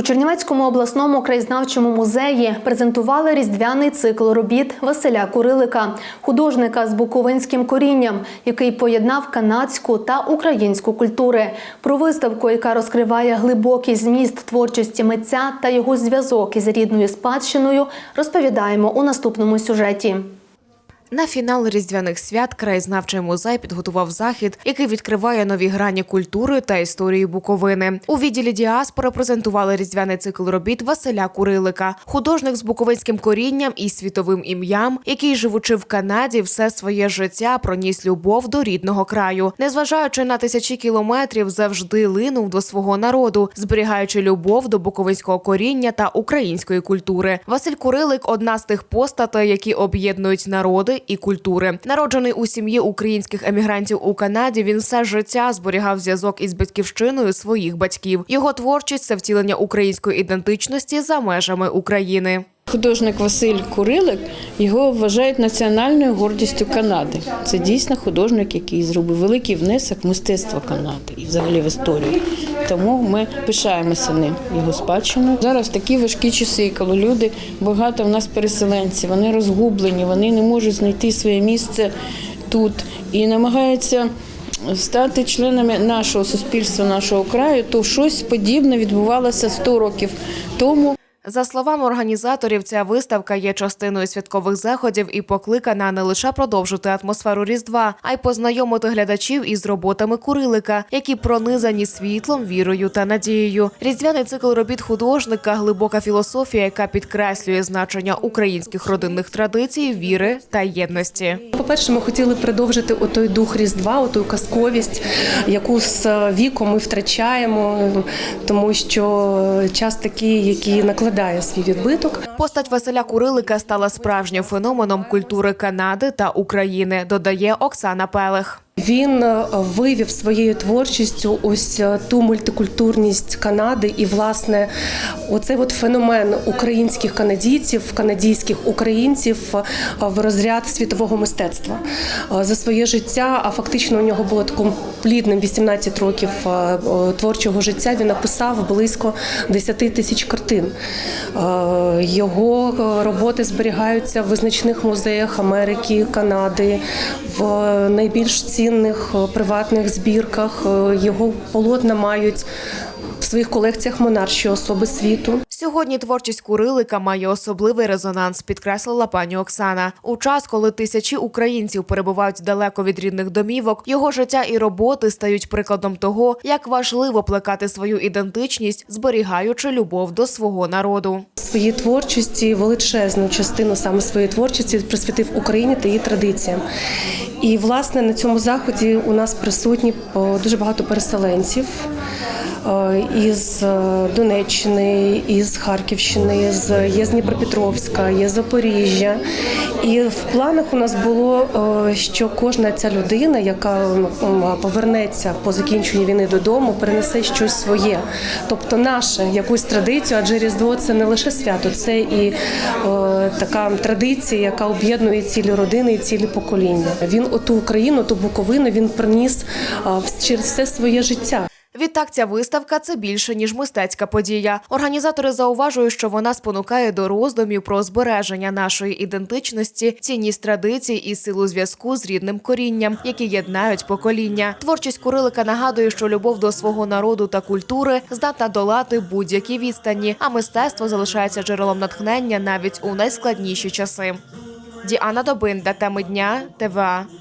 У Чернівецькому обласному краєзнавчому музеї презентували різдвяний цикл робіт Василя Курилика, художника з буковинським корінням, який поєднав канадську та українську культури. Про виставку, яка розкриває глибокий зміст творчості митця та його зв'язок із рідною спадщиною, розповідаємо у наступному сюжеті. На фінал різдвяних свят краєзнавчий музей підготував захід, який відкриває нові грані культури та історії Буковини. У відділі діаспори презентували різдвяний цикл робіт Василя Курилика, художник з буковинським корінням і світовим ім'ям, який, живучи в Канаді, все своє життя проніс любов до рідного краю, незважаючи на тисячі кілометрів, завжди линув до свого народу, зберігаючи любов до буковинського коріння та української культури. Василь Курилик одна з тих постатей, які об'єднують народи і культури. Народжений у сім'ї українських емігрантів у Канаді, він все життя зберігав зв'язок із батьківщиною своїх батьків. Його творчість це втілення української ідентичності за межами України. Художник Василь Курилик його вважають національною гордістю Канади. Це дійсно художник, який зробив великий внесок в мистецтво Канади і взагалі в історію. Тому ми пишаємося ним, його спадщиною. Зараз такі важкі часи, коли люди багато в нас переселенців, вони розгублені, вони не можуть знайти своє місце тут і намагаються. Стати членами нашого суспільства, нашого краю, то щось подібне відбувалося 100 років тому. За словами організаторів, ця виставка є частиною святкових заходів і покликана не лише продовжити атмосферу Різдва, а й познайомити глядачів із роботами Курилика, які пронизані світлом, вірою та надією. Різдвяний цикл робіт художника, глибока філософія, яка підкреслює значення українських родинних традицій, віри та єдності. По-перше, ми хотіли продовжити отой дух Різдва, оту казковість, яку з віком ми втрачаємо, тому що час такий, який накладає свій відбиток. Постать Василя Курилика стала справжнім феноменом культури Канади та України, додає Оксана Пелех. Він е, вивів своєю творчістю ось е, ту мультикультурність Канади і, власне, оцей от феномен українських канадійців, канадійських українців е, в розряд світового мистецтва. За своє життя, а фактично у нього було таким плідним 18 років творчого життя. Він написав близько 10 тисяч картин. Його роботи зберігаються в визначних музеях Америки, Канади, в найбільш цінних е, приватних збірках. Е, Його полотна мають в своїх колекціях монарші особи світу. Сьогодні творчість Курилика має особливий резонанс, підкреслила пані Оксана. У час, коли тисячі українців перебувають далеко від рідних домівок, його життя і роботи стають прикладом того, як важливо плекати свою ідентичність, зберігаючи любов до свого народу. Своїй творчості величезну частину саме своєї творчості присвятив Україні та її традиціям. І власне на цьому заході у нас присутні дуже багато переселенців. Е, Із е, Донеччини, із Харківщини, з є з Дніпропетровська, є Запоріжжя. І в планах у нас було, е, що кожна ця людина, яка повернеться по закінченню війни додому, перенесе щось своє, тобто наше якусь традицію, адже Різдво це не лише свято, це і така традиція, яка об'єднує цілі родини і цілі покоління. Він оту Україну, ту Буковину він приніс через все своє життя. Відтак, ця виставка це більше ніж мистецька подія. Організатори зауважують, що вона спонукає до роздумів про збереження нашої ідентичності, цінність традицій і силу зв'язку з рідним корінням, які єднають покоління. Творчість Курилика нагадує, що любов до свого народу та культури здатна долати будь-які відстані, а мистецтво залишається джерелом натхнення навіть у найскладніші часи. Діана Добин, теми дня, ТВА.